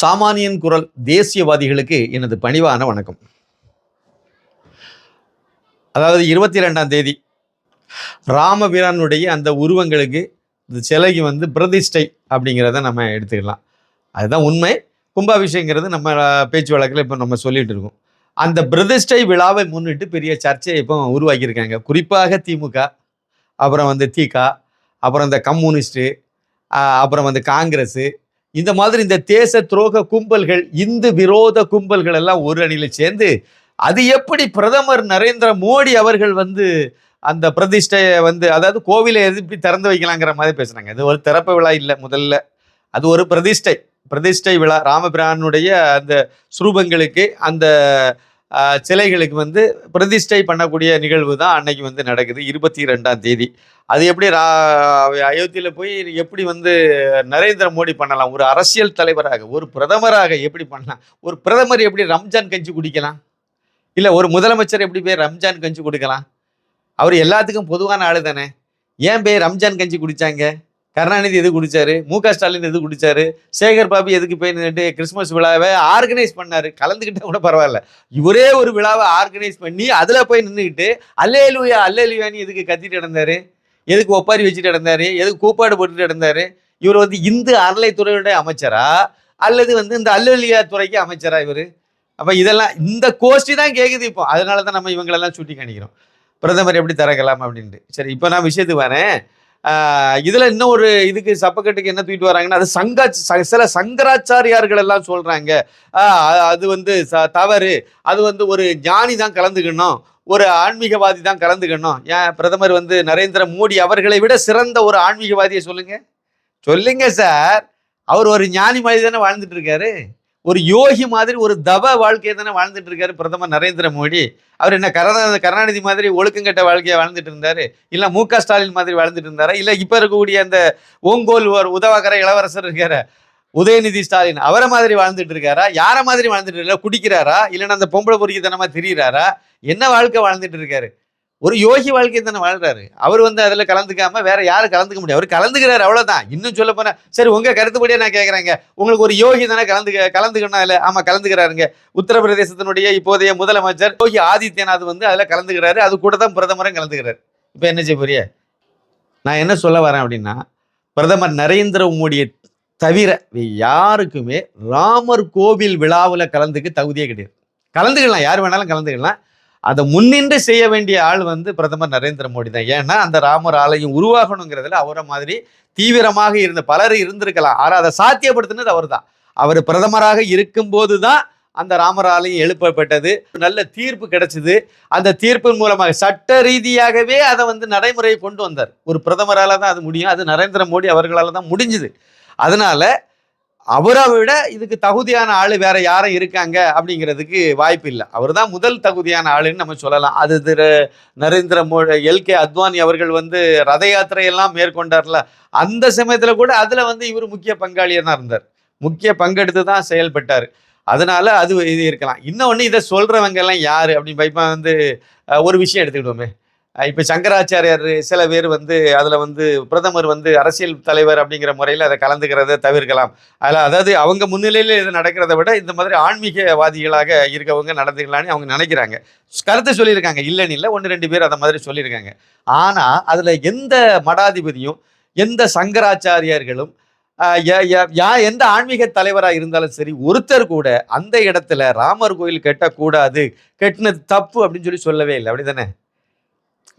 சாமானியன் குரல் தேசியவாதிகளுக்கு எனது பணிவான வணக்கம். அதாவது இருபத்தி ரெண்டாம் தேதி ராமபிரானுடைய அந்த உருவங்களுக்கு இந்த சிலைக்கு வந்து பிரதிஷ்டை அப்படிங்கிறத நம்ம எடுத்துக்கலாம். அதுதான் உண்மை. கும்பாபிஷேகங்கிறது நம்ம பேச்சு வழக்கில் இப்போ நம்ம சொல்லிகிட்டு இருக்கோம். அந்த பிரதிஷ்டை விழாவை முன்னிட்டு பெரிய சர்ச்சையை இப்போ உருவாக்கியிருக்காங்க. குறிப்பாக திமுக அப்புறம் வந்து திக அப்புறம் இந்த கம்யூனிஸ்ட்டு அப்புறம் வந்து காங்கிரஸு இந்த மாதிரி இந்த தேச துரோக கும்பல்கள் இந்து விரோத கும்பல்கள் எல்லாம் ஒரு அணியில் சேர்ந்து அது எப்படி பிரதமர் நரேந்திர மோடி அவர்கள் வந்து அந்த பிரதிஷ்டையை வந்து அதாவது கோவிலை எது இப்படி திறந்து வைக்கலாங்கிற மாதிரி பேசுனாங்க இது ஒரு திறப்பு விழா இல்லை முதல்ல. அது ஒரு பிரதிஷ்டை. பிரதிஷ்டை விழா. ராமபிரானுடைய அந்த ஸ்ரூபங்களுக்கு அந்த சிலைகளுக்கு வந்து பிரதிஷ்டை பண்ணக்கூடிய நிகழ்வு தான் அன்னைக்கு வந்து நடக்குது இருபத்தி ரெண்டாம் தேதி. அது எப்படி ரா அயோத்தியில் போய் எப்படி வந்து நரேந்திர மோடி பண்ணலாம்? ஒரு அரசியல் தலைவராக ஒரு பிரதமராக எப்படி பண்ணலாம்? ஒரு பிரதமர் எப்படி ரம்ஜான் கஞ்சி குடிக்கலாம்? இல்லை ஒரு முதலமைச்சர் எப்படி போய் ரம்ஜான் கஞ்சி குடிக்கலாம்? அவர் எல்லாத்துக்கும் பொதுவான ஆளு தானே. ஏன் போய் ரம்ஜான் கஞ்சி குடிச்சாங்க? கருணாநிதி எது குடிச்சாரு? மு க ஸ்டாலின் எது குடிச்சாரு? சேகர் பாபு எதுக்கு போய் நின்னுட்டு கிறிஸ்மஸ் விழாவை ஆர்கனைஸ் பண்ணாரு? கலந்துக்கிட்டா கூட பரவாயில்ல. இவரே ஒரு விழாவை ஆர்கனைஸ் பண்ணி அதுல போய் நின்றுக்கிட்டு அல்லேலுயா அல்லேலுயான்னு எதுக்கு கத்திட்டு கிடந்தாரு எதுக்கு ஒப்பாரி வச்சுட்டு கிடந்தாரு எதுக்கு கூப்பாடு போட்டுட்டு கிடந்தாரு இவர் வந்து இந்து அறநிலைத்துறையுடைய அமைச்சரா? அல்லது வந்து இந்த அல்லலியா துறைக்கு அமைச்சரா இவர்? அப்போ இதெல்லாம் இந்த கோஷ்டி தான் கேட்குது இப்போ. அதனால தான் நம்ம இவங்களெல்லாம் சுட்டி காணிக்கிறோம் பிரதமர் எப்படி திறக்கலாம் அப்படின்ட்டு. சரி இப்போ நான் விஷயத்துக்கு வரேன். இதுல இன்னும் ஒரு இதுக்கு சப்பக்கட்டுக்கு என்ன தூக்கிட்டு வராங்கன்னா அது சங்கா ச- சில சங்கராச்சாரியார்கள் எல்லாம் சொல்றாங்க. அது வந்து ச- தவறு. அது வந்து ஒரு ஞானி தான் கலந்துக்கணும். ஒரு ஆன்மீகவாதி தான் கலந்துக்கணும். ஏன்? பிரதமர் வந்து நரேந்திர மோடி அவர்களை விட சிறந்த ஒரு ஆன்மீகவாதியை சொல்லுங்க. சொல்லுங்க சார். அவர் ஒரு ஞானி மாதிரி தானே வாழ்ந்துட்டு இருக்காரு. ஒரு யோகி மாதிரி ஒரு தவ வாழ்க்கையை தானே வாழ்ந்துட்டு இருக்காரு பிரதமர் நரேந்திர மோடி. அவர் என்ன கருணா கருணாநிதி மாதிரி ஒழுக்கங்கட்ட வாழ்க்கையை வாழ்ந்துட்டு இருந்தாரு? இல்லை மு க ஸ்டாலின் மாதிரி வாழ்ந்துட்டு இருந்தாரா? இல்லை இப்போ இருக்கக்கூடிய அந்த ஓங்கோல் ஒரு உதவாக்கர இளவரசர் இருக்காரு உதயநிதி ஸ்டாலின் அவரை மாதிரி வாழ்ந்துட்டு இருக்காரா? யாரை மாதிரி வாழ்ந்துட்டு இருக்கா குடிக்கிறாரா? இல்லைன்னா அந்த பொம்பளை பொறுக்கித்தனமாக திரியிறாரா? என்ன வாழ்க்கை வாழ்ந்துட்டு இருக்காரு? ஒரு யோகி வாழ்க்கையை தானே வாழ்றாரு. அவர் வந்து அதில் கலந்துக்காம வேற யாரும் கலந்துக்க முடியாது. அவர் கலந்துக்கிறாரு அவ்வளோதான் இன்னும் சொல்ல போனால் சரி உங்கள் கருத்துப்படியே நான் கேட்குறேங்க உங்களுக்கு ஒரு யோகி தானே கலந்துக்க கலந்துக்கணும் இல்லை ஆமாம் கலந்துக்கிறாருங்க. உத்தரப்பிரதேசத்தினுடைய இப்போதைய முதலமைச்சர் யோகி ஆதித்யநாத் வந்து அதில் கலந்துக்கிறாரு. அது கூட தான் பிரதமரும் கலந்துக்கிறாரு. இப்போ என்ன செய்ய போறிய நான் என்ன சொல்ல வரேன் அப்படின்னா பிரதமர் நரேந்திர மோடியை தவிர யாருக்குமே ராமர் கோவில் விழாவில் கலந்துக்க தகுதியே கிடையாது. கலந்துக்கலாம் யார் வேணாலும் கலந்துக்கலாம். அதை முன்னின்று செய்ய வேண்டிய ஆள் வந்து பிரதமர் நரேந்திர மோடி தான். ஏன்னா அந்த ராமர் ஆலயம் உருவாகணுங்கிறதுல அவரை மாதிரி தீவிரமாக இருந்த பலர் இருந்திருக்கலாம். ஆனால் அதை சாத்தியப்படுத்தினது அவர் தான் அவர் பிரதமராக இருக்கும்போது தான் அந்த ராமர் ஆலயம் எழுப்பப்பட்டது. நல்ல தீர்ப்பு கிடைச்சது. அந்த தீர்ப்பின் மூலமாக சட்ட ரீதியாகவே அதை வந்து நடைமுறையை கொண்டு வந்தார். ஒரு பிரதமரால் தான் அது முடியும். அது நரேந்திர மோடி அவர்களால் தான் முடிஞ்சுது. அதனால் அவரை விட இதுக்கு தகுதியான ஆள் வேற யாரும் இருக்காங்க அப்படிங்கிறதுக்கு வாய்ப்பு இல்லை. அவர் தான் முதல் தகுதியான ஆளுன்னு நம்ம சொல்லலாம். அது திரு நரேந்திர மோடி எல்கே அத்வானி அவர்கள் வந்து ரத யாத்திரையெல்லாம் மேற்கொண்டார்ல. அந்த சமயத்தில் கூட அதில் வந்து இவர் முக்கிய பங்காளியாக தான் இருந்தார். முக்கிய பங்கெடுத்து தான் செயல்பட்டார். அதனால அது இது இருக்கலாம். இன்னொன்று இதை சொல்கிறவங்க எல்லாம் யார் அப்படின்னு பைப்பா வந்து ஒரு விஷயம் எடுத்துக்கிட்டோமே. இப்ப சங்கராச்சாரியார் சில பேர் வந்து அதுல வந்து பிரதமர் வந்து அரசியல் தலைவர் அப்படிங்கிற முறையில் அதை கலந்துக்கிறத தவிர்க்கலாம். அதில் அதாவது அவங்க முன்னிலையில் இது நடக்கிறத விட இந்த மாதிரி ஆன்மீகவாதிகளாக இருக்கவங்க நடந்துக்கலான்னு அவங்க நினைக்கிறாங்க. கருத்தை சொல்லியிருக்காங்க. இல்லைன்னு இல்லை ஒன்று ரெண்டு பேர் அதை மாதிரி சொல்லியிருக்காங்க. ஆனால் அதில் எந்த மடாதிபதியும் எந்த சங்கராச்சாரியார்களும் ய- யா எந்த ஆன்மீக தலைவராக இருந்தாலும் சரி ஒருத்தர் கூட அந்த இடத்துல ராமர் கோயில் கட்டக்கூடாது கட்டினது தப்பு அப்படின்னு சொல்லி சொல்லவே இல்லை. அப்படி தானே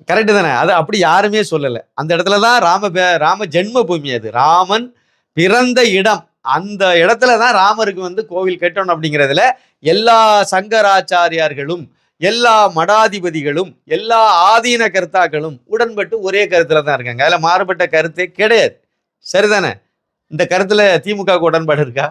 கரெக்டு தானே? அது அப்படி யாருமே சொல்லலை. அந்த இடத்துல தான் ராம ராம ஜென்ம பூமி அது. ராமன் பிறந்த இடம். அந்த இடத்துல தான் ராமருக்கு வந்து கோவில் கட்டணும் அப்படிங்கிறதுல எல்லா சங்கராச்சாரியார்களும் எல்லா மடாதிபதிகளும் எல்லா ஆதீன கர்த்தாக்களும் உடன்பட்டு ஒரே கருத்தில் தான் இருக்காங்க. அதில் மாறுபட்ட கருத்தே கிடையாது. சரிதானே? இந்த கருத்தில் திமுகவுக்கு உடன்பாடு இருக்கா?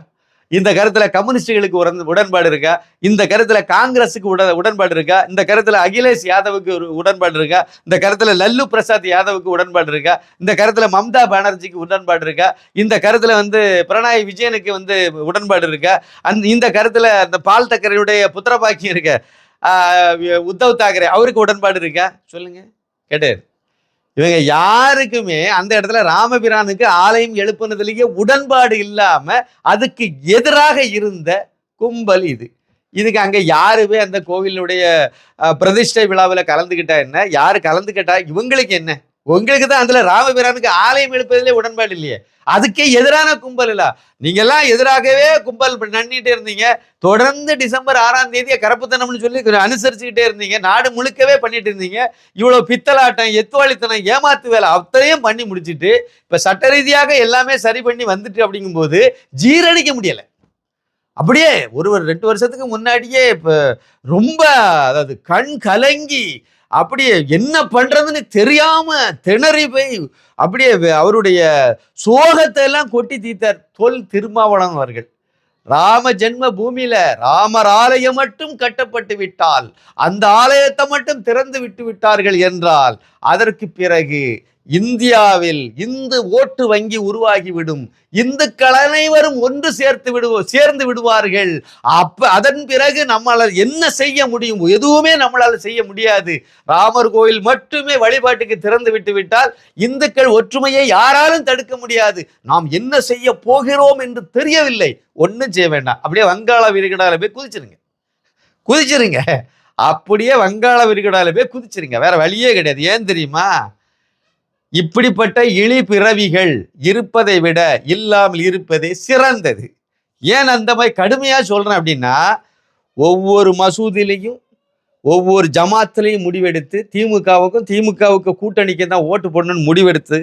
இந்த கருத்துல கம்யூனிஸ்டுகளுக்கு உடன் உடன்பாடு இருக்கா? இந்த கருத்துல காங்கிரஸுக்கு உட உடன்பாடு இருக்கா? இந்த கருத்துல அகிலேஷ் யாதவுக்கு ஒரு உடன்பாடு இருக்கா? இந்த கருத்துல லல்லு பிரசாத் யாதவுக்கு உடன்பாடு இருக்கா? இந்த கருத்துல மம்தா பானர்ஜிக்கு உடன்பாடு இருக்கா? இந்த கருத்துல வந்து பிரணாய் விஜயனுக்கு வந்து உடன்பாடு இருக்கா? அந்த இந்த கருத்துல அந்த பால் தக்கரையுடைய புத்திரபாக்கியம் இருக்க? உத்தவ் தாக்கரே அவருக்கு உடன்பாடு இருக்கா? சொல்லுங்க. கிடையாது இவங்க யாருக்குமே அந்த இடத்துல ராமபிரானுக்கு ஆலயம் எழுப்புனதுலேயே உடன்பாடு இல்லாமல் அதுக்கு எதிராக இருந்த கும்பல் இது. இதுக்கு அங்கே யாருமே அந்த கோவிலுடைய பிரதிஷ்டை விழாவில் கலந்துக்கிட்டா என்ன? யார் கலந்துக்கிட்டா இவங்களுக்கு என்ன? உங்களுக்கு தான் அதில் ராமபிரானுக்கு ஆலயம் எழுப்பதிலே உடன்பாடு இல்லையே. அதுக்கே எதிரான கும்பல் இல்ல. நீங்க எல்லாம் எதிராகவே கும்பல் நன்னிட்டு இருந்தீங்க. தொடர்ந்து டிசம்பர் ஆறாம் தேதியை கரப்புத்தனம்னு சொல்லி அனுசரிச்சுக்கிட்டே இருந்தீங்க. நாடு முழுக்கவே பண்ணிட்டு இருந்தீங்க. இவ்வளவு பித்தலாட்டம் எத்துவாளித்தனம் ஏமாத்து வேலை அத்தனையும் பண்ணி முடிச்சிட்டு இப்ப சட்ட ரீதியாக எல்லாமே சரி பண்ணி வந்துட்டு அப்படிங்கும்போது ஜீரணிக்க முடியல. அப்படியே ஒரு ஒரு ரெண்டு வருஷத்துக்கு முன்னாடியே இப்ப ரொம்ப அதாவது கண் கலங்கி அப்படியே என்ன பண்றதுன்னு தெரியாம திணறி போய் அப்படியே அவருடைய சோகத்தை எல்லாம் கொட்டி தீர்த்தார் தொல் திருமாவளம் அவர்கள். ராம ஜென்ம பூமியில ராமர் ஆலயம் மட்டும் கட்டப்பட்டு விட்டால் அந்த ஆலயத்தை மட்டும் திறந்து விட்டு விட்டார்கள் என்றால் அதற்கு பிறகு இந்தியாவில் இந்து ஓட்டு வங்கி உருவாகிவிடும். இந்துக்கள் அனைவரும் ஒன்று சேர்த்து விடுவோ சேர்ந்து விடுவார்கள். அப்ப அதன் பிறகு நம்மளால் என்ன செய்ய முடியும்? எதுவுமே நம்மளால் செய்ய முடியாது. ராமர் கோயில் மட்டுமே வழிபாட்டுக்கு திறந்து விட்டு விட்டால் இந்துக்கள் ஒற்றுமையை யாராலும் தடுக்க முடியாது. நாம் என்ன செய்ய போகிறோம் என்று தெரியவில்லை. ஒன்றும் செய்ய வேண்டாம். அப்படியே வங்காள விரிகுடால போய் குதிச்சிருங்க. குதிச்சிருங்க. அப்படியே வங்காள விரிகடால போய் குதிச்சிருங்க. வேற வழியே கிடையாது. ஏன் தெரியுமா? இப்படிப்பட்ட இழி பிறவிகள் இருப்பதை விட இல்லாமல் இருப்பதே சிறந்தது. ஏன் அந்த மாதிரி கடுமையாக சொல்கிறேன் அப்படின்னா ஒவ்வொரு மசூதிலையும் ஒவ்வொரு ஜமாத்துலையும் முடிவெடுத்து திமுகவுக்கும் திமுகவுக்கு கூட்டணிக்கு தான் ஓட்டு போடணும்னு முடிவெடுத்து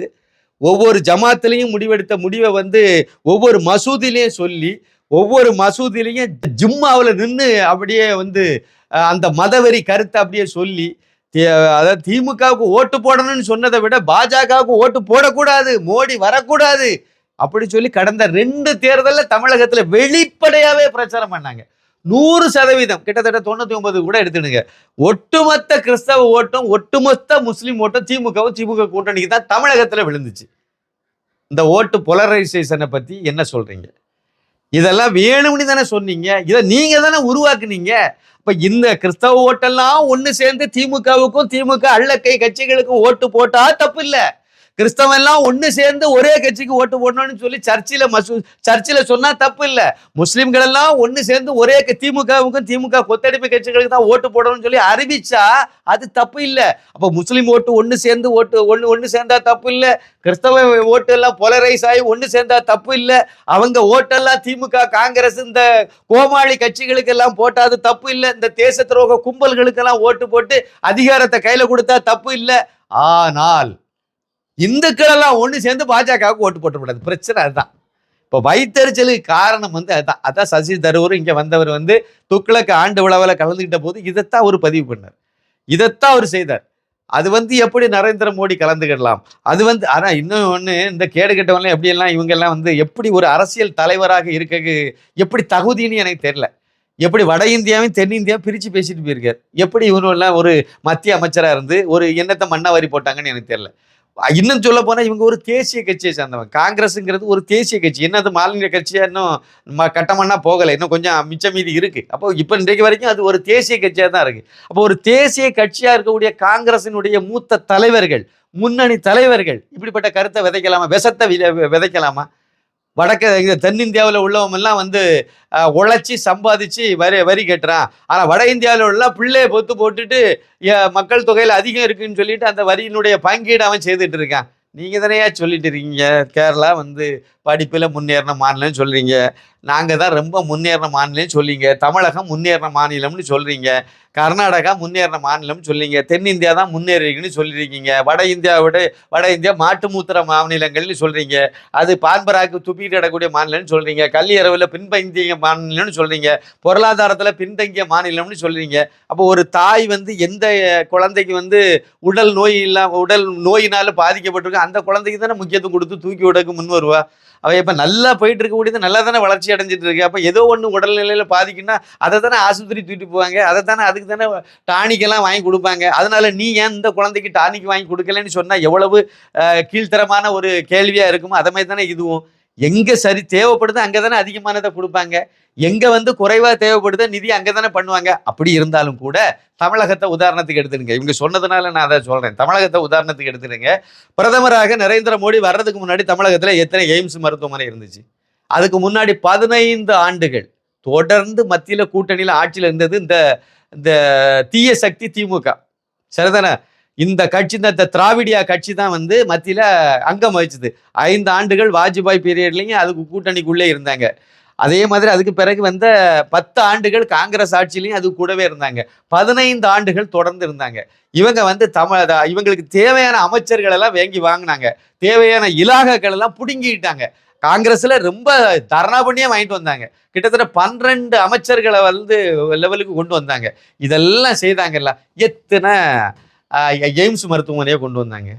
ஒவ்வொரு ஜமாத்துலையும் முடிவெடுத்த முடிவை வந்து ஒவ்வொரு மசூதிலையும் சொல்லி ஒவ்வொரு மசூதிலையும் ஜிம்மாவில் நின்று அப்படியே வந்து அந்த மதவெறி கருத்தை அப்படியே சொல்லி அதாவது திமுகவுக்கு ஓட்டு போடணும்னு சொன்னதை விட பாஜகவுக்கு ஓட்டு போடக்கூடாது மோடி வரக்கூடாது அப்படி சொல்லி கடந்த ரெண்டு தேர்தலில் தமிழகத்தில் வெளிப்படையாகவே பிரச்சாரம் பண்ணாங்க. நூறு சதவீதம் கிட்டத்தட்ட தொண்ணூற்றி ஒன்பது கூட எடுத்துடுங்க. ஒட்டுமொத்த கிறிஸ்தவ ஓட்டம் ஒட்டுமொத்த முஸ்லீம் ஓட்டம் திமுகவும் திமுக கூட்டணிக்கு தான் தமிழகத்தில் விழுந்துச்சு. இந்த ஓட்டு பொலரைசேஷனை பற்றி என்ன சொல்கிறீங்க இதெல்லாம் வேணும்னு தானே சொன்னீங்க. இதை நீங்க தானே உருவாக்குனீங்க. இப்ப இந்த கிறிஸ்தவ ஓட்டெல்லாம் ஒன்று சேர்ந்து திமுகவுக்கும் திமுக அள்ளக்கை கட்சிகளுக்கும் ஓட்டு போட்டா தப்பு இல்லை. கிறிஸ்தவன் எல்லாம் ஒன்று சேர்ந்து ஒரே கட்சிக்கு ஓட்டு போடணும்னு சொல்லி சர்ச்சில் மசூ சர்ச்சில் சொன்னால் தப்பு இல்லை. முஸ்லீம்கள் எல்லாம் ஒன்று சேர்ந்து ஒரே திமுகவுக்கும் திமுக கொத்தடிப்பு கட்சிகளுக்கு தான் ஓட்டு போடணும்னு சொல்லி அறிவிச்சா அது தப்பு இல்லை. அப்போ முஸ்லீம் ஓட்டு ஒன்று சேர்ந்து ஓட்டு ஒன்று ஒன்று சேர்ந்தா தப்பு இல்லை. கிறிஸ்தவ ஓட்டு எல்லாம் பொலரைஸ் ஆகி ஒன்று சேர்ந்தா தப்பு இல்லை. அவங்க ஓட்டெல்லாம் திமுக காங்கிரஸ் இந்த கோமாளி கட்சிகளுக்கு எல்லாம் போட்டா அது தப்பு இல்லை. இந்த தேச துரோக கும்பல்களுக்கெல்லாம் ஓட்டு போட்டு அதிகாரத்தை கையில் கொடுத்தா தப்பு இல்லை. ஆனால் இந்துக்கள் எல்லாம் சேர்ந்து பாஜகவுக்கு ஓட்டு போட்டுக்கூடாது. பிரச்சனை அதுதான். இப்போ வைத்தறிச்சலுக்கு காரணம் வந்து அதுதான். அதான் சசி தரூர் இங்கே வந்தவர் வந்து துக்ளக்கு ஆண்டு விழாவில் கலந்துக்கிட்ட போது இதைத்தான் அவர் பதிவு பண்ணார். இதைத்தான் அவர் செய்தார். அது வந்து எப்படி நரேந்திர மோடி கலந்துக்கிடலாம் அது வந்து ஆனால் இன்னும் ஒன்று இந்த கேடு கெட்டவங்களாம் எப்படியெல்லாம் இவங்கெல்லாம் வந்து எப்படி ஒரு அரசியல் தலைவராக இருக்க எப்படி தகுதின்னு எனக்கு தெரியல. எப்படி வட இந்தியாவையும் தென்னிந்தியா பிரித்து பேசிட்டு போயிருக்காரு. எப்படி இவரெல்லாம் ஒரு மத்திய அமைச்சராக இருந்து ஒரு எண்ணத்தை மண்ணா வரி போட்டாங்கன்னு எனக்கு தெரியல. இன்னும் சொல்ல போனால் இவங்க ஒரு தேசிய கட்சியை சேர்ந்தவங்க. காங்கிரஸுங்கிறது ஒரு தேசிய கட்சி. என்ன அது மாநில கட்சியாக இன்னும் கட்டமன்னா போகலை. இன்னும் கொஞ்சம் மிச்சம் மீதி இருக்குது அப்போ இப்போ இன்றைக்கு வரைக்கும் அது ஒரு தேசிய கட்சியாக தான் இருக்குது அப்போ ஒரு தேசிய கட்சியாக இருக்கக்கூடிய காங்கிரசினுடைய மூத்த தலைவர்கள் முன்னணி தலைவர்கள் இப்படிப்பட்ட கருத்தை விதைக்கலாமா? விஷத்தை விதைக்கலாமா? வடக்க இந்த தென்னிந்தியாவில் உள்ளவங்கெல்லாம் வந்து உழைச்சி சம்பாதிச்சு வரி வரி கட்டுறான். ஆனால் வட இந்தியாவில் உள்ள பிள்ளையை பொத்து போட்டுட்டு மக்கள் தொகையில் அதிகம் இருக்குன்னு சொல்லிட்டு அந்த வரியினுடைய பங்கீடு அவன் செய்துட்டு இருக்கான். நீங்கள் தானேயா சொல்லிட்டு இருக்கீங்க? கேரளா வந்து படிப்பில் முன்னேறின மாநிலம்னு சொல்கிறீங்க நாங்கள் தான் ரொம்ப முன்னேறின மாநிலம் சொல்லிங்க தமிழகம் முன்னேறின மாநிலம்னு சொல்கிறீங்க கர்நாடகா முன்னேறின மாநிலம்னு சொல்லிங்க தென்னிந்தியா தான் முன்னேறிங்கன்னு சொல்லியிருக்கீங்க. வட இந்தியாவோட வட இந்தியா மாட்டு மூத்திர மாநிலங்கள்னு சொல்கிறீங்க அது பான்பராக்கு துப்பிட்டு இடக்கூடிய மாநிலம்னு சொல்கிறீங்க கல்லியரவில் பின்தங்கிய மாநிலம்னு சொல்கிறீங்க பொருளாதாரத்தில் பின்தங்கிய மாநிலம்னு சொல்கிறீங்க அப்போ ஒரு தாய் வந்து எந்த குழந்தைக்கு வந்து உடல் நோய் இல்லாமல் உடல் நோயினால பாதிக்கப்பட்டிருக்கு அந்த குழந்தைக்கு தானே முக்கியத்துவம் கொடுத்து தூக்கி விடக்கு முன் வருவா? அவள் இப்போ நல்லா போயிட்டு இருக்கக்கூடியது நல்லா தானே வளர்ச்சி அடைஞ்சிட்டு இருக்கு அப்போ ஏதோ ஒன்று உடல்நிலையில் பாதிக்குன்னா அதை தானே ஆஸ்பத்திரி தூக்கிட்டு போவாங்க. அதை தானே அதுக்கு தானே டானிக்கெல்லாம் வாங்கி கொடுப்பாங்க. அதனால நீ ஏன் இந்த குழந்தைக்கு டானிக் வாங்கி கொடுக்கலன்னு சொன்னால் எவ்வளவு கீழ்த்தரமான ஒரு கேள்வியாக இருக்குமோ அதை மாதிரி தானே இதுவும். எங்க சரி தேவைப்படுதோ அங்கே தானே அதிகமானதை கொடுப்பாங்க. எங்க வந்து குறைவாக தேவைப்படுதோ நிதி அங்கே தானே பண்ணுவாங்க. அப்படி இருந்தாலும் கூட தமிழகத்தை உதாரணத்துக்கு எடுத்துடுங்க. இவங்க சொன்னதுனால நான் அதை சொல்கிறேன் தமிழகத்தை உதாரணத்துக்கு எடுத்துடுங்க. பிரதமராக நரேந்திர மோடி வர்றதுக்கு முன்னாடி தமிழகத்தில் எத்தனை எய்ம்ஸ் மருத்துவமனை இருந்துச்சு? அதுக்கு முன்னாடி பதினைந்து ஆண்டுகள் தொடர்ந்து மத்தியில் கூட்டணியில் ஆட்சியில் இருந்தது இந்த இந்த தீய சக்தி திமுக. சரிதானே? இந்த கட்சி இந்த திராவிடியா கட்சி தான் வந்து மத்தியில் அங்கம் வகிச்சது. ஐந்து ஆண்டுகள் வாஜ்பாய் பீரியட்லையும் அதுக்கு கூட்டணிக்குள்ளே இருந்தாங்க. அதே மாதிரி அதுக்கு பிறகு வந்த பத்து ஆண்டுகள் காங்கிரஸ் ஆட்சியிலையும் அது கூடவே இருந்தாங்க. பதினைந்து ஆண்டுகள் தொடர்ந்து இருந்தாங்க. இவங்க வந்து தமிழ இவங்களுக்கு தேவையான அமைச்சர்கள் எல்லாம் வாங்கி வாங்கினாங்க. தேவையான இலாகாக்கள் எல்லாம் புடுங்கிட்டாங்க காங்கிரஸ்ல ரொம்ப தர்ணா பண்ணியே வாங்கிட்டு வந்தாங்க. கிட்டத்தட்ட பன்னிரெண்டு அமைச்சர்களை வந்து லெவலுக்கு கொண்டு வந்தாங்க. இதெல்லாம் செய்தாங்கல்ல. எத்தனை எய்ம்ஸ் மருத்துவமனையை கொண்டு வந்தாங்க.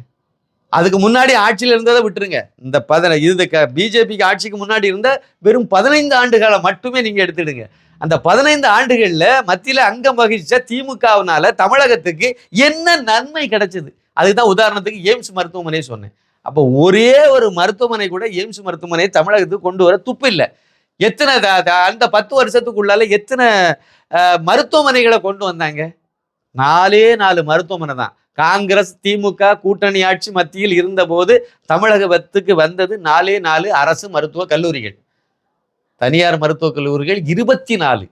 அதுக்கு முன்னாடி ஆட்சியில் இருந்ததை விட்டுருங்க. இந்த பதின இது பிஜேபிக்கு ஆட்சிக்கு முன்னாடி இருந்த வெறும் பதினைந்து ஆண்டுகளை மட்டுமே நீங்கள் எடுத்துடுங்க. அந்த பதினைந்து ஆண்டுகளில் மத்தியில் அங்கம் வகிச்ச திமுகவினால தமிழகத்துக்கு என்ன நன்மை கிடைச்சது? அதுதான் உதாரணத்துக்கு எய்ம்ஸ் மருத்துவமனையை சொன்னேன். அப்போ ஒரே ஒரு மருத்துவமனை கூட எய்ம்ஸ் மருத்துவமனையை தமிழகத்துக்கு கொண்டு வர துப்பு இல்லை. எத்தனை த- அந்த பத்து வருஷத்துக்குள்ளால எத்தனை மருத்துவமனைகளை கொண்டு வந்தாங்க? நாலே நாலு மருத்துவமனை தான். காங்கிரஸ் திமுக கூட்டணி ஆட்சி மத்தியில் இருந்தபோது தமிழகத்துக்கு வந்தது நாலே நாலு அரசு மருத்துவ கல்லூரிகள். தனியார் மருத்துவக் கல்லூரிகள் இருபத்தி நாலு.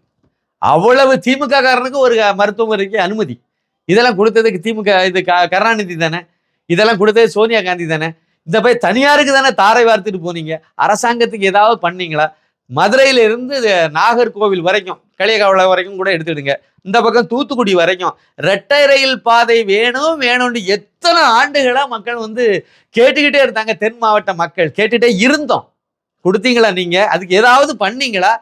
அவ்வளவு திமுக காரனுக்கு ஒரு மருத்துவமனைக்கு அனுமதி. இதெல்லாம் கொடுத்ததுக்கு திமுக இது க- கருணாநிதி தானே? இதெல்லாம் கொடுத்தது சோனியா காந்தி தானே? இந்த போய் தனியாருக்கு தானே தாரை வார்த்துட்டு போனீங்க? அரசாங்கத்துக்கு ஏதாவது பண்ணீங்களா? மதுரையிலிருந்து நாகர்கோவில் வரைக்கும் களியகாவளை வரைக்கும் கூட எடுத்துடுங்க இந்த பக்கம் தூத்துக்குடி வரைக்கும் ரெட்டை ரயில் பாதை வேணும் வேணும்னு எத்தனை ஆண்டுகளாக மக்கள் வந்து கேட்டுக்கிட்டே இருந்தாங்க தென் மாவட்ட மக்கள். கேட்டுகிட்டே இருந்தோம். கொடுத்தீங்களா நீங்கள் அதுக்கு ஏதாவது பண்ணீங்களா?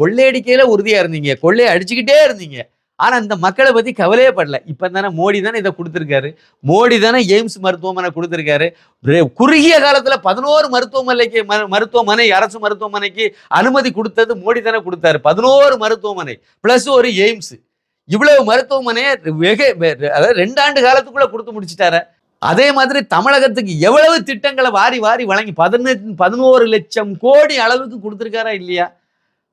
கொள்ளையடிக்கையில் உறுதியாக இருந்தீங்க. கொள்ளையை அடிச்சுக்கிட்டே இருந்தீங்க. ஆனால் இந்த மக்களை பத்தி கவலையே படல. இப்போ தானே மோடி தானே இதை கொடுத்துருக்காரு. மோடி தானே எய்ம்ஸ் மருத்துவமனை கொடுத்துருக்காரு. குறுகிய காலத்துல பதினோரு மருத்துவமனைக்கு ம மருத்துவமனை அரசு மருத்துவமனைக்கு அனுமதி கொடுத்தது மோடி தானே கொடுத்தாரு. பதினோரு மருத்துவமனை ப்ளஸ் ஒரு எய்ம்ஸ். இவ்வளவு மருத்துவமனையை வெக வெ- அதாவது ரெண்டாண்டு காலத்துக்குள்ளே காலத்துக்குள்ள கொடுத்து முடிச்சிட்டாரு. அதே மாதிரி தமிழகத்துக்கு எவ்வளவு திட்டங்களை வாரி வாரி வழங்கி பதினெட்டு பதினோரு லட்சம் கோடி அளவுக்கு கொடுத்துருக்காரா இல்லையா?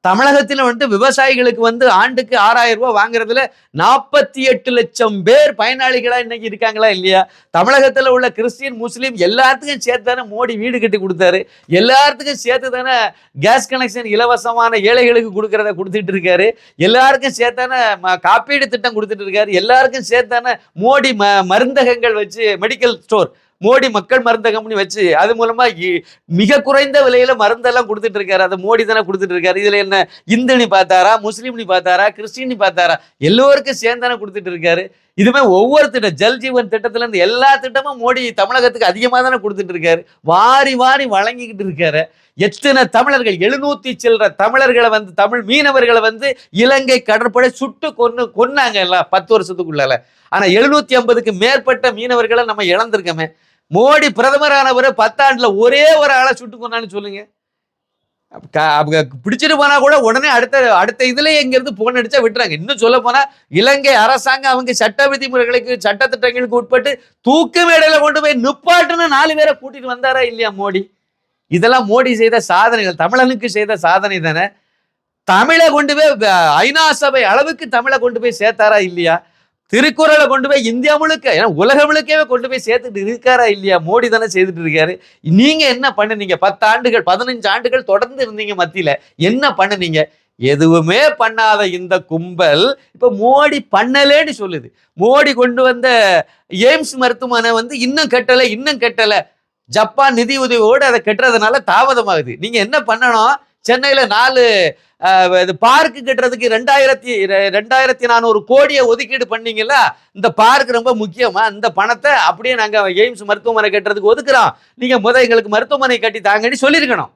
தமிழகத்தில் வந்துட்டு விவசாயிகளுக்கு வந்து ஆண்டுக்கு ஆறாயிரம் ரூபாய் வாங்குறதுல நாற்பத்தி எட்டு லட்சம் பேர் பயனாளிகளா இன்னைக்கு இருக்காங்களா இல்லையா? தமிழகத்தில் உள்ள கிறிஸ்டின் முஸ்லீம் எல்லாத்துக்கும் சேர்த்து தானே மோடி வீடு கட்டி கொடுத்தாரு. எல்லாத்துக்கும் சேர்த்து தானே கேஸ் கனெக்ஷன் இலவசமான ஏழைகளுக்கு கொடுக்கறத கொடுத்துட்டு இருக்காரு. எல்லாருக்கும் சேர்த்தானே ம- காப்பீடு திட்டம் கொடுத்துட்டு இருக்காரு. எல்லாருக்கும் சேர்த்தானே மோடி ம மருந்தகங்கள் வச்சு மெடிக்கல் ஸ்டோர் மோடி மக்கள் மருந்த கம்பெனி வச்சு அது மூலமா இ- மிக குறைந்த விலையில மருந்தெல்லாம் கொடுத்துட்டு இருக்காரு. அதை மோடி தானே கொடுத்துட்டு இருக்காரு. இதுல என்ன இந்துனி பார்த்தாரா முஸ்லீம்னி பார்த்தாரா கிறிஸ்டினி பார்த்தாரா? எல்லோருக்கும் சேர்ந்தானே கொடுத்துட்டு இருக்காரு. இதுமே ஒவ்வொரு திட்டம் ஜல் ஜீவன் திட்டத்துல இருந்து எல்லா திட்டமும் மோடி தமிழகத்துக்கு அதிகமாக தானே கொடுத்துட்டு இருக்காரு. வாரி வாரி வழங்கிக்கிட்டு இருக்காரு. எத்தனை தமிழர்கள் எழுநூத்தி சில்லற தமிழர்களை வந்து தமிழ் மீனவர்களை வந்து இலங்கை கடற்படை சுட்டு கொன்னு கொன்னாங்க எல்லாம் பத்து வருஷத்துக்குள்ளால. ஆனா எழுநூத்தி ஐம்பதுக்கு மேற்பட்ட மீனவர்களை நம்ம இழந்திருக்கோமே. மோடி பிரதமரானவர் பத்தாண்டுல ஒரே ஒரு ஆளை சுட்டு கொண்டான்னு சொல்லுங்க. பிடிச்சிட்டு போனா கூட உடனே அடுத்த அடுத்த இதுல எங்கிருந்து போன் அடிச்சா விட்டுறாங்க. இன்னும் சொல்ல போனா இலங்கை அரசாங்கம் அவங்க சட்ட விதிமுறைகளுக்கு சட்ட திட்டங்களுக்கு உட்பட்டு தூக்கு மேடையில கொண்டு போய் நிப்பாட்டுன்னு நாலு பேரை கூட்டிட்டு வந்தாரா இல்லையா மோடி? இதெல்லாம் மோடி செய்த சாதனைகள். தமிழனுக்கு செய்த சாதனை தானே? தமிழை கொண்டு போய் ஐநா சபை அளவுக்கு தமிழை கொண்டு போய் சேர்த்தாரா இல்லையா? திருக்குறளை கொண்டு போய் இந்தியா முழுக்க ஏன்னா உலக முழுக்கவே கொண்டு போய் சேர்த்துட்டு இருக்காரா இல்லையா? மோடி தானே செய்துட்டு இருக்காரு நீங்க என்ன பண்ணுனீங்க? பத்து ஆண்டுகள் பதினஞ்சு ஆண்டுகள் தொடர்ந்து இருந்தீங்க மத்தியில. என்ன பண்ணுனீங்க? எதுவுமே பண்ணாத இந்த கும்பல் இப்ப மோடி பண்ணலேன்னு சொல்லுது. மோடி கொண்டு வந்த எய்ம்ஸ் மருத்துவமனை வந்து இன்னும் கட்டலை இன்னும் கட்டலை. ஜப்பான் நிதி உதவியோடு அதை கட்டுறதுனால தாமதமாகுது. நீங்க என்ன பண்ணணும்? சென்னையில் நாலு இது பார்க்கு கட்டுறதுக்கு ரெண்டாயிரத்தி ரெ- ரெண்டாயிரத்தி நானூறு கோடியை ஒதுக்கீடு பண்ணீங்கல்ல இந்த பார்க் ரொம்ப முக்கியமாக இந்த பணத்தை அப்படியே நாங்கள் எய்ம்ஸ் மருத்துவமனை கட்டுறதுக்கு ஒதுக்குறோம். நீங்கள் முத எங்களுக்கு மருத்துவமனை கட்டி தாங்கன்னு சொல்லியிருக்கணும்.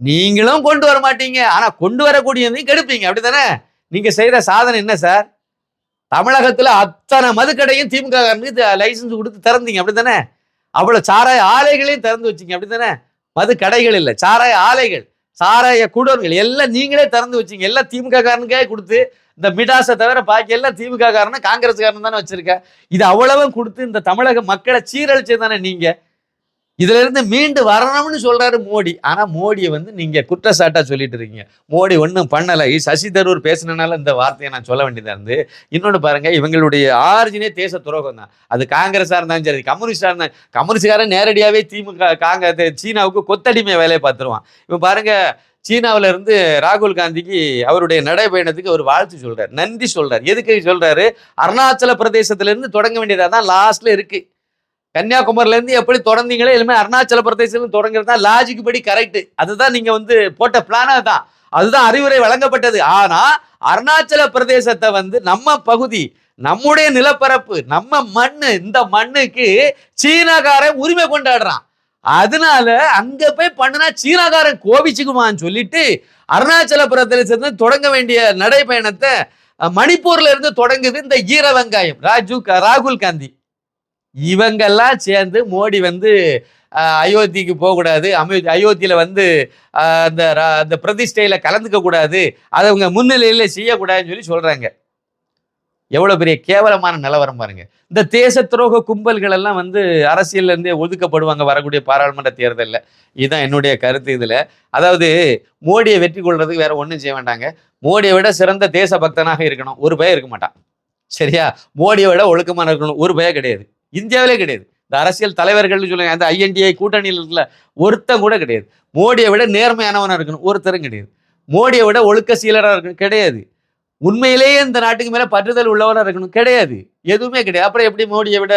நீங்களும் கொண்டு வர மாட்டீங்க. ஆனால் கொண்டு வரக்கூடியதையும் கெடுப்பீங்க. அப்படி தானே நீங்கள் செய்கிற சாதனை என்ன சார்? தமிழகத்தில் அத்தனை மதுக்கடையும் திமுக லைசன்ஸ் கொடுத்து திறந்தீங்க. அப்படி தானே அவ்வளோ சாராய ஆலைகளையும் திறந்து வச்சீங்க. அப்படிதானே மது கடைகள் இல்லை. சாராய ஆலைகள். சாராய கூடர்கள் எல்லாம் நீங்களே திறந்து வச்சீங்க. எல்லாம் திமுக காரனுக்கே கொடுத்து இந்த மிடாஸை தவிர பாக்கி எல்லாம் திமுக காரனும் காங்கிரஸ் காரன் தானே வச்சிருக்க. இது அவ்வளவும் கொடுத்து இந்த தமிழக மக்களை சீரழிச்சது தானே நீங்கள் இதுல இருந்து மீண்டு வரணும்னு சொல்றாரு மோடி. ஆனா மோடியை வந்து நீங்க குற்றச்சாட்டா சொல்லிட்டு இருக்கீங்க. மோடி ஒன்றும் பண்ணலை. சசி தரூர் பேசினனால இந்த வார்த்தையை நான் சொல்ல வேண்டியதா இருந்து இன்னொன்னு பாருங்க இவங்களுடைய ஆரிஜினே தேச துரோகம் தான். அது காங்கிரஸா இருந்தாலும் சரி கம்யூனிஸ்டா இருந்தா கம்யூனிஸ்ட்காரன் நேரடியாவே திமுக காங்கிரஸ் சீனாவுக்கு கொத்தடிமை வேலையை பார்த்துருவான். இப்போ பாருங்க சீனாவில இருந்து ராகுல் காந்திக்கு அவருடைய நடைபயணத்துக்கு ஒரு வாழ்த்து சொல்றாரு. நன்றி சொல்றாரு. எதுக்கு சொல்றாரு? அருணாச்சல பிரதேசத்துல இருந்து தொடங்க வேண்டியதா தான் லாஸ்ட்ல இருக்கு. கன்னியாகுமரியிலேருந்து எப்படி தொடர்ந்தீங்களோ எல்லாமே அருணாச்சல பிரதேசம் தொடங்குறதா தொடங்குறது தான் லாஜிக் படி கரெக்ட் அதுதான் நீங்கள் வந்து போட்ட பிளானாக தான். அதுதான் அறிவுரை வழங்கப்பட்டது. ஆனால் அருணாச்சல பிரதேசத்தை வந்து நம்ம பகுதி நம்முடைய நிலப்பரப்பு நம்ம மண்ணு இந்த மண்ணுக்கு சீனாக்காரன் உரிமை கொண்டாடுறான். அதனால அங்க போய் பண்ணுனா சீனாக்காரன் கோபிச்சுக்குமான்னு சொல்லிட்டு அருணாச்சல பிரதேசத்துல தொடங்க வேண்டிய நடைபயணத்தை மணிப்பூர்ல இருந்து தொடங்குது இந்த ஈர வெங்காயம் ராஜு ராகுல் காந்தி. இவங்கெல்லாம் சேர்ந்து மோடி வந்து அயோத்திக்கு போகக்கூடாது. அமோ அயோத்தியில் வந்து அந்த அந்த பிரதிஷ்டையில் கலந்துக்க கூடாது. அதை அவங்க முன்னிலையில் செய்யக்கூடாதுன்னு சொல்லி சொல்கிறாங்க எவ்வளோ பெரிய கேவலமான நிலவரம் பாருங்க. இந்த தேச துரோக கும்பல்கள் எல்லாம் வந்து அரசியல்லேருந்தே ஒதுக்கப்படுவாங்க வரக்கூடிய பாராளுமன்ற தேர்தலில். இதுதான் என்னுடைய கருத்து இதில். அதாவது மோடியை வெற்றி கொள்றதுக்கு வேற ஒன்றும் செய்ய வேண்டாங்க. மோடியை விட சிறந்த தேச பக்தனாக இருக்கணும். ஒரு பயம் இருக்க மாட்டான். சரியா? மோடியை விட ஒழுக்கமாக இருக்கணும். ஒரு பயம் கிடையாது. இந்தியாவிலே கிடையாது. இந்த அரசியல் தலைவர்கள்னு சொல்லுங்க அந்த ஐஎன்டிஐ கூட்டணியில் இருக்கல ஒருத்தன் கூட கிடையாது. மோடியை விட நேர்மையானவனாக இருக்கணும் ஒருத்தரும் கிடையாது. மோடியை விட ஒழுக்க சீலராக இருக்கணும் கிடையாது. உண்மையிலேயே இந்த நாட்டுக்கு மேலே பற்றுதல் உள்ளவனாக இருக்கணும் கிடையாது. எதுவுமே கிடையாது. அப்புறம் எப்படி மோடியை விட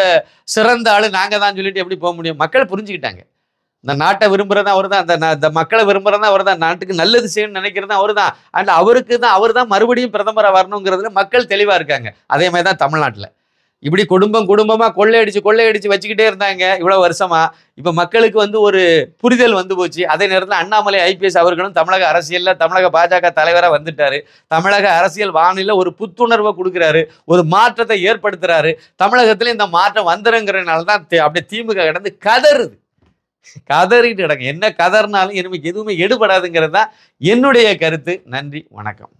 சிறந்த ஆள் நாங்கள் தான் சொல்லிட்டு எப்படி போக முடியும்? மக்கள் புரிஞ்சுக்கிட்டாங்க. இந்த நாட்டை விரும்புறதா அவர் தான் அந்த மக்களை விரும்புறதா அவர் தான் நாட்டுக்கு நல்லது செய்யணும்னு நினைக்கிறது அவர் தான் அண்ட் அவருக்கு தான் அவர் தான் மறுபடியும் பிரதமராக வரணுங்கிறதுல மக்கள் தெளிவாக இருக்காங்க. அதே மாதிரி தான் தமிழ்நாட்டில். இப்படி குடும்பம் குடும்பமா கொள்ளையடிச்சு கொள்ளையடிச்சு வச்சுக்கிட்டே இருந்தாங்க இவ்வளவு வருஷமா. இப்ப மக்களுக்கு வந்து ஒரு புரிதல் வந்து போச்சு. அதே நேரத்தில் அண்ணாமலை ஐபிஎஸ் அவர்களும் தமிழக அரசியல்ல தமிழக பாஜக தலைவரா வந்துட்டாரு. தமிழக அரசியல் வானிலை ஒரு புத்துணர்வை கொடுக்குறாரு. ஒரு மாற்றத்தை ஏற்படுத்துறாரு. தமிழகத்துல இந்த மாற்றம் வந்துருங்கிறனால தான் அப்படியே திமுக கிடந்து கதறுது. கதறிட்டு கிடங்க என்ன கதறினாலும் எனக்கு எதுவுமே எடுபடாதுங்கிறது தான் என்னுடைய கருத்து. நன்றி. வணக்கம்.